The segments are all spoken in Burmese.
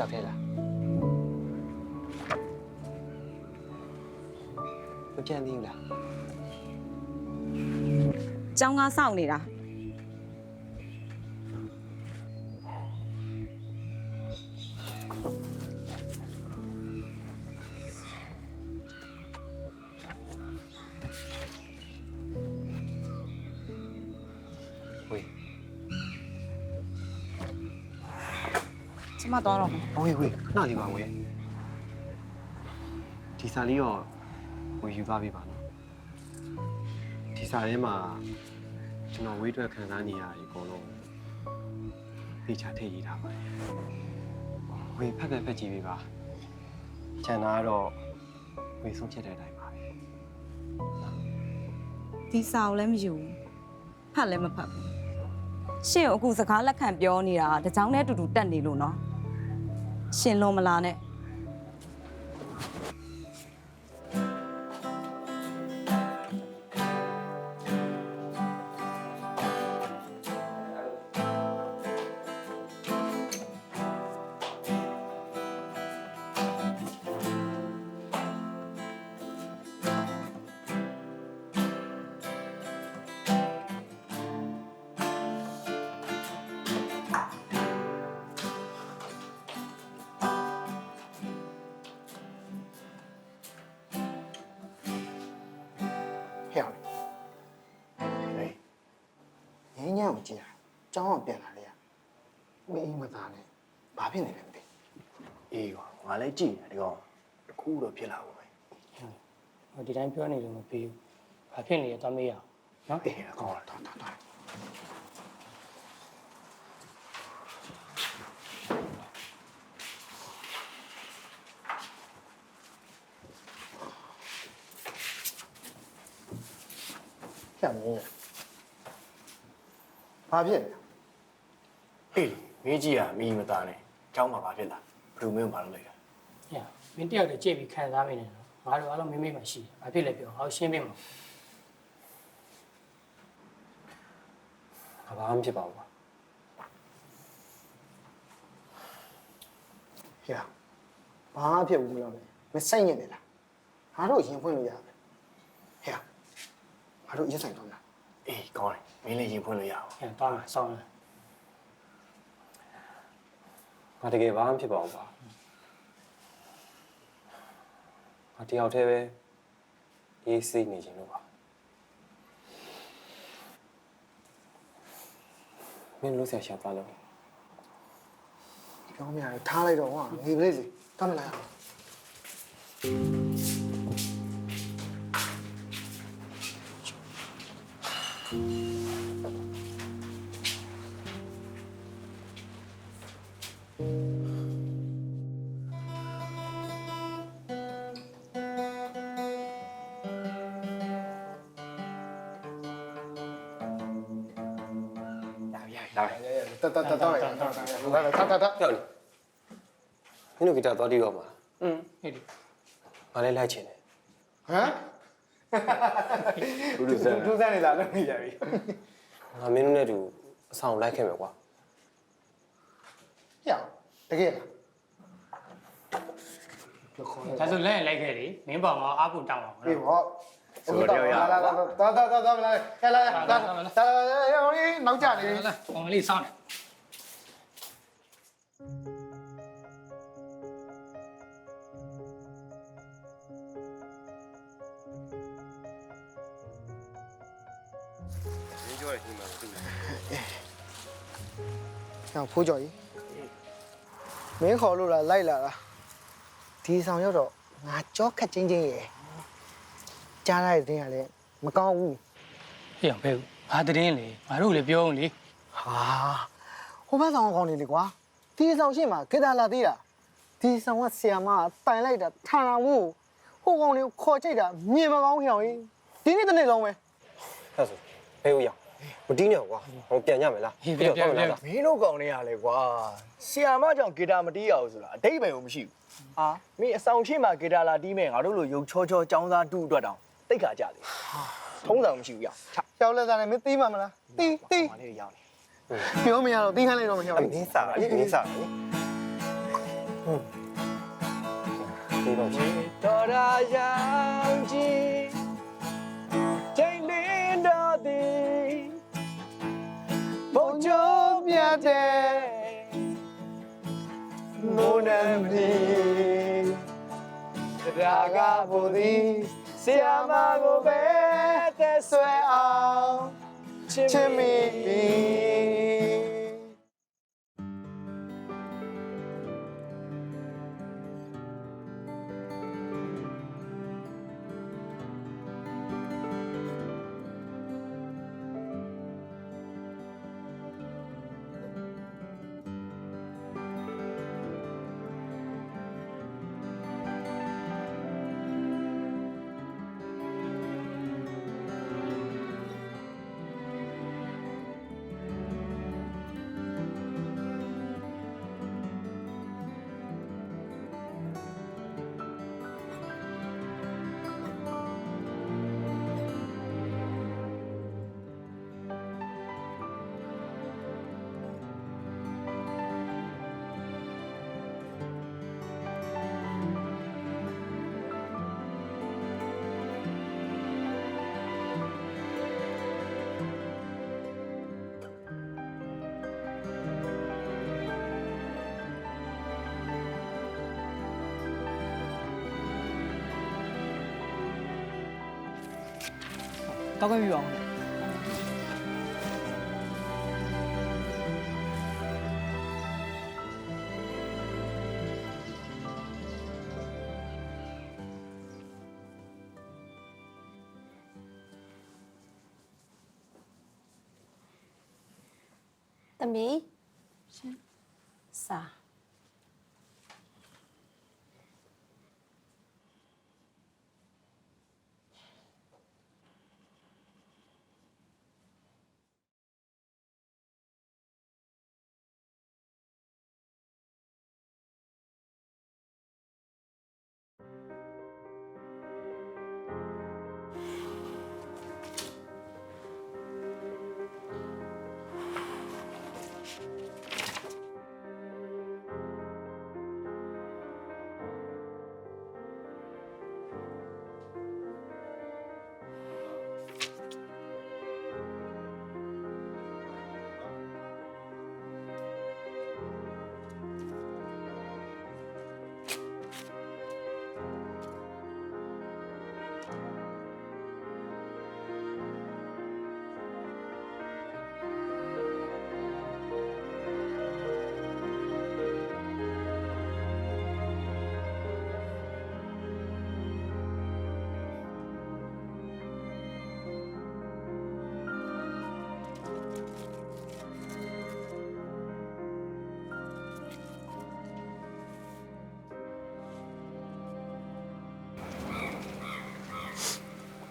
ယောက်တည်းလားမပြန်သေးဘူးလားကျောင်းကားစောင့်နေတာ မတော့တော့မယ်ဝေးဝေးခဏလေးပါဝေးဒီစာလေးတော့ဝေးယူသွားပေးပါနော်ဒီစာထဲမှာကျွန်တော်ဝေးအတွက်ခံစားနေရတဲ့အကုန်လုံးသိချထည့်ရေးထားပါတယ်ဝေးဖတ်ဖတ်ဖတ်ကြည့်ပေးပါကျန်တာကတော့ဝေးဆုံးချက်တဲ့အတိုင်းပါပဲဒီစာကိုလည်းမယူဘူးဖတ်လည်းမဖတ်ဘူးရှင့်ကိုအခုစကားလက်ခံပြောနေတာတကြောင်နဲ့အတူတူတက်နေလို့နော် ရှင်လွန်မလားနဲ့ ကိုကြည့်ရကျောင်းအောင်ပြန်လာလေရမင်းအိမ်မသားနဲ့ဘာဖြစ်နေလဲမသိအေးကွာငါလည်းကြည့်နေတယ်ဒီကောင်တစ်ခုတော့ဖြစ်လာဘူးပဲဟိုဒီတိုင်းပြောနေလို့မပြီးဘူး။ဘာဖြစ်နေလဲသွားမေးရအောင်နော်အေးအကောင်လားတော်တော်တော် ဖြစ်လဲအေးမင်းကြီးကမီးမသားနဲ့ကျောင်းမှာဘာဖြစ်လာဘယ်လိုမျိုးမလုပ်လိုက်တာ။ညမင်းတယောက်တည်းကြည့်ပြီးခံစားမိနေတယ်နော်။ငါတို့အားလုံးမိမိမှရှိတယ်။ဘာဖြစ်လဲပြော။ဟောရှင်းပြမှာငါဘာမှမဖြစ်ပါဘူးကွာဟဲ့ဘာမှဖြစ်ဘူးမလို့မစိတ်ညစ်နေလားငါတို့ရင်ဖွင့်လို့ရပဲဟဲ့ငါတို့ရက်ဆိုင်တော့မလား အေးကောင်းတယ်မင်းလည်းရင်ဖွင့်လို့ရအောင်။ညသွားမှာစောင်းလားငါတကယ်ဘာမှဖြစ်ပါဘူးပါငါတယောက်တည်းပဲအေးစိတ်နေခြင်းလို့ပါမင်းလို့ဆရာရှာပါလို့ပြောမရဘူးထားလိုက်တော့ဟာငေပလေးစီတတ်မလားလာပြီ လာပြီတတ်တတ်တတ်တော့တတ်တတ်တတ်တတ်တတ်ပြောလေမင်းတို့ဂီတာတော်တီးတော့မှာ။อืมဟဲ့ဒီငါလည်းလိုက်ချင်တယ်ဟမ်ဘူးလို့စမ်းဒူးစမ်းနေတာလည်းမိရပြီငါမင်းတို့နဲ့တူအဆောင်လိုက်ခဲ့မယ်ကွာဟဲ့တကယ်လားပြောခေါ်ဒါဆိုလက်ရင်လိုက်ခဲ့လေ။မင်းပေါ်မှာအားကိုတောင်းအောင် ပြီနော်ဟောလာလာလာတာတာတာတာလာဟဲ့လာလာလာနောက်ကြနေ။လာကောင်လေးစောင်းတယ်မင်းပြောရချင်းမှာမသိဘူးဟောဖိုးကြော်ကြီးမင်းခေါ်လို့လားလိုက်လာတာဒီဆောင်ရောက်တော့ငါကြောခက်ချင်းချင်းရယ် ကြားလိုက်တဲ့တင်းကလည်းမကောင်းဘူး။ဟေ့အောင်ဖဲဘူး။ဘာတည်င်းလေ။ငါတို့လည်းပြောအောင်လေဟာဟိုဘက်ဆောင်ကောင်းနေလေကွာဒီဆောင်ရှင်းမှာခေတ္တလာသေးတာဒီဆောင်ကဆီယာမကတိုင်လိုက်တာထာနာဘူးဟိုကောင်လေးကိုခေါ်ကြိတ်တာမြင်မကောင်းဟျောင်ကြီးဒီနေ့တစ်နေ့လုံးပဲအဲ့ဆိုဘယ်ဦးရအောင်မတီးနဲ့ကွာဟိုပြန်ကြမယ်လား။ဟေ့ပြပြပြမင်းတို့ကောင်နေရလေကွာဆီယာမကြောင့်ဂီတာမတီးရအောင်ဆိုတာအတိတ်ပဲမရှိဘူးဟာမင်းအဆောင်ရှိမှဂီတာလာတီးမယ်ငါတို့လိုရုပ်ချောချောចောင်းသားတူအတွက်တောင် တိတ်ခါကြလေထုံးစံမရှိဘူးရချရှောက်လက်စားနဲ့မင်းသိမှမလားသိသိဟောလေးရောက်နေပြောမရတော့သိခိုင်းလိုက်တော့မရှောက်အမင်းစားလေမင်းစားလေသေးပါချင်တော်ရာရောင်ကြီးချိန်လင်းတော်သည်ဘုံကျိုးမြတ်တဲ့မိုးနမီရာဂဘုသည် ဆီယာမကိုပဲတက်ဆွဲအောင်ချစ်မိပြီ တောက်ခွင့်ပြပါအောင်လေသမီး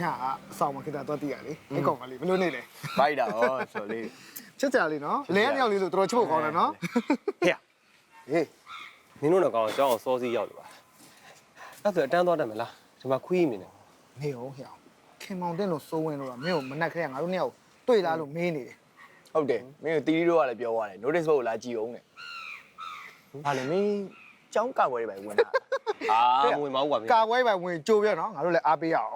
ညာအဆောင်မှာခေတ္တတော့တည်ရလေအဲ့ကောင်ကလေဘယ်လိုနေလဲဘိုက်တာဩဆိုလေးချစ်ကြလေးနော်လဲရမြောက်လေးဆိုတော်တော်ချစ်ဖို့ကောင်းတယ်နော်ဟေ့ဟေးနင်တို့တော့ကောင်းအောင်ကြောင်းအောင်စောစီးရောက်လို့ပါအဲ့ဒါဆိုအတန်းသွားတတ်မလားဒီမှာခွေးနေတယ်နေအောင်ဟျောင်းခင်မောင်တင်းလို့စိုးဝင်လို့တော့မင်းကိုမနှက်ခရဲငါတို့နှစ်ယောက်တွေ့လားလို့မေးနေတယ်ဟုတ်တယ်မင်းတို့တီတီတို့ကလည်းပြောသွားတယ် notice board ကိုလာကြည့်အောင်တဲ့ဘာလဲမင်းចောင်းကပွဲတွေပဲဝင်တာ အာမဝင်ပါဘူးကွာမင်းကာပွဲပဲဝင်ကြိုးပြနော်ငါတို့လည်းအားပေးရအောင်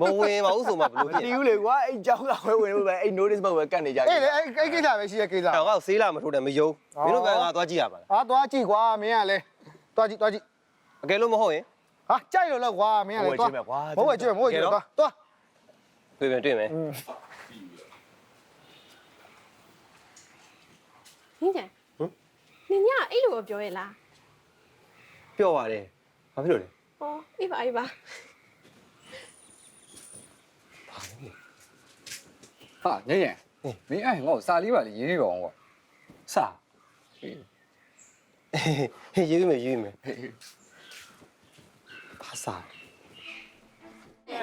မဝင်ပါဘူးဆိုမှဘလို့မဖြစ်တီးဘူးလေကွာအဲ့ចောင်းကပွဲဝင်လို့ပဲအဲ့ notice board ပဲကတ်နေကြအေးလေအဲ့အဲ့ကိစ္စပဲရှိရကိစ္စအဲ့တော့ဆေးလာမထိုးတယ်မယုံမင်းတို့ကငါသွားကြည့်ရပါလားဟာသွားကြည့်ကွာမင်းကလည်းသွားကြည့်သွားကြည့်အကယ်လို့မဟုတ်ရင်ဟာကြိုက်လို့လောက်ကွာမင်းကလည်းသွားမဟုတ်ကြည့်မဟုတ်ကြည့်သွားသွားတွေ့မယ်တွေ့မယ်နင်းကြနင်ညအဲ့လိုပဲပြောရလားပြော့ပါတယ် ဘာဖြစ်လို့လဲဟောအေးပါအေးပါဟာညံ့ညံ့မင်းအဲ့ငေါ့စာလေးပါလေရေးနေပါအောင်ကွာစဟေးရေးပြီမယ်ရေးပြီမယ်ဘာစာ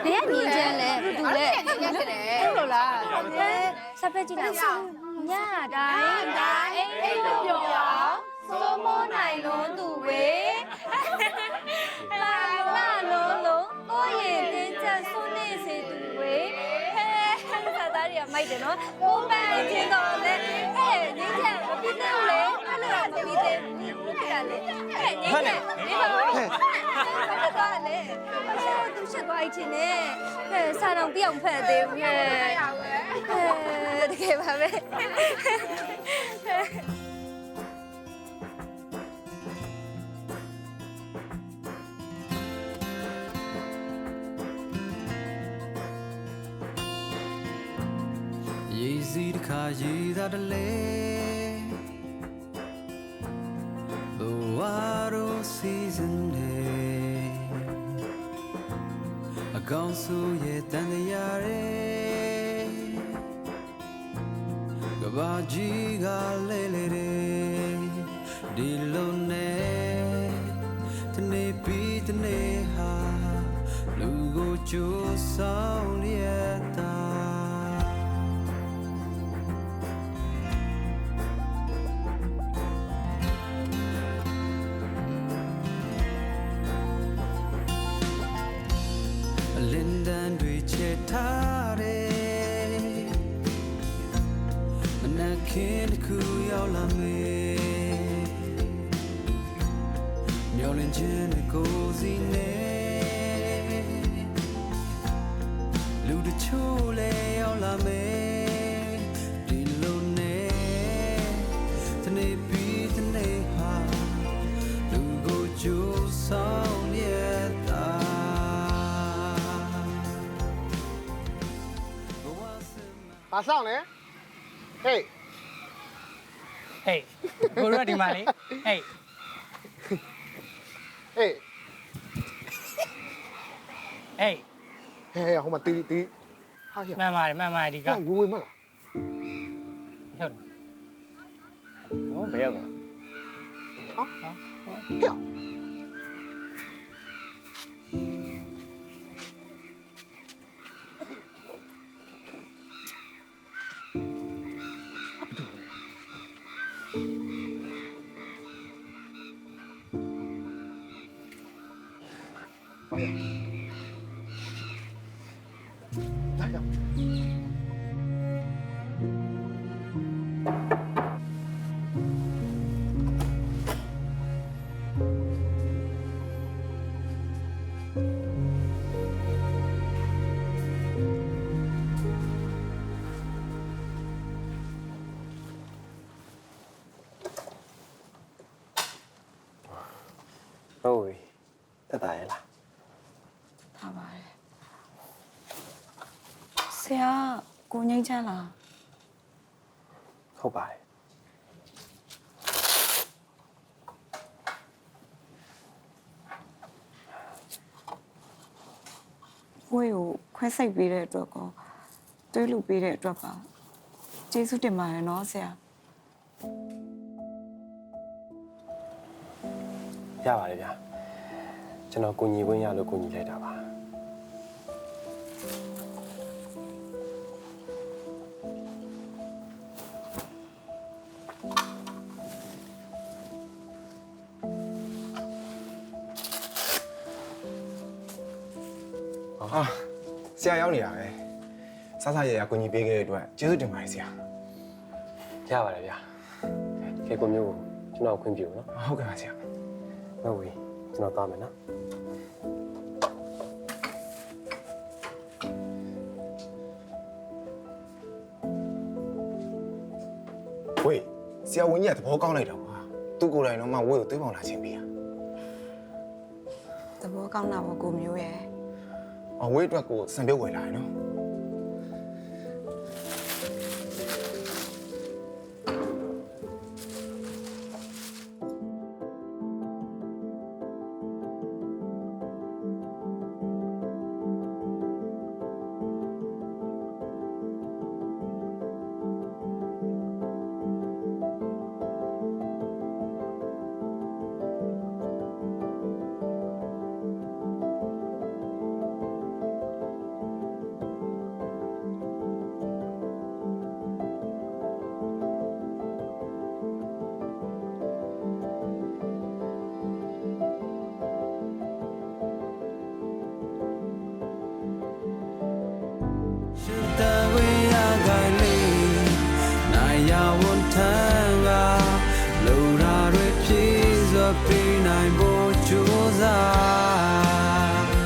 ဘယ်ကနေကြလဲတူလဲအဲ့လိုလားစပက်ကြည့်လိုက်ညတိုင်းတိုင်းအိတ်အိတ်လို့ပြောအောင်စိုးမိုး မိုက်တယ်နော်ကိုပန်းချင်းတော့လေဟဲ့ငင်းချက်မပြည့်သေးဘူးလေအဲ့လိုမပြည့်သေးဘူးဖြစ်ရလေဟဲ့ငင်းချက်ဒီပါဦးဟဲ့ရှက်သွားချင်နဲ့ဟဲ့စာတော်ပြောင်းဖက်သေးဘူးဟဲ့ဟဲ့တကယ်ပါပဲ ခါရေသာတလဲဘဝရောစီဇန်လေးအကောင်ဆိုရဲ့တန်တရားရဲ့ကဘာကြီးကလဲလေတဲ့ဒီလိုနဲ့တနေ့ပြီးတနေ့ဟာလူကိုကြိုးဆောင်ရ တချို့လည်းရောက်လာမေဒီလိုနဲ့တနေ့ပြီးတနေ့ဟာလူကိုကြိုးဆောင်ရတာဘာဆောင်လဲဟေးဟေးကိုတို့ကဒီမှာလေဟေးဟေးဟေး ဟဲ့ဟိုမှာတီးတီးဟာရမှန်ပါတယ်မှန်ပါတယ်ဒီကကဝေဝေမလားဟုတ်တယ်ဟောဘယ်ရောက်လဲ ဟဲ့ဟုတ်ပြီတက်တာရဲ့လားထားပါတယ်ဆရာကိုငိမ့်ချမ်းလားဟုတ်ပါတယ်ဝေးကိုခွဲစိတ်ပေးတဲ့အတွက်ကောတွေးလို့ပေးတဲ့အတွက်ပါကျေးဇူးတင်ပါတယ်နော်ဆရာ ရပါတယ်ဗျာကျွန်တော်ကိုညီခွင့်ရလို့ကိုညီလိုက်တာပါဟာဆရာရောက်နေတာပဲစစရရကိုကြီးပေးခဲ့တဲ့အတွက်ကျေးဇူးတင်ပါတယ်ဆရာရပါတယ်ဗျာခေကိုမျိုးကိုကျွန်တော်ခွင့်ပြုနော်ဟုတ်ကဲ့ပါဆရာ ဟုတ်ပြီကျွန်တော်သွားမယ်နော်ဝေးဆရာဝန်ကြီးကသဘောကောင်းလိုက်တော့ကွာသူကိုယ်တိုင်တော့မှဝေးကိုသွေးပေါင်လာခြင်းပေးရသဘောကောင်းတာပေါ့ကိုမျိုးရဲ့အဝေးအတွက်ကိုစံပြုတ်ဝင်လာတယ်နော်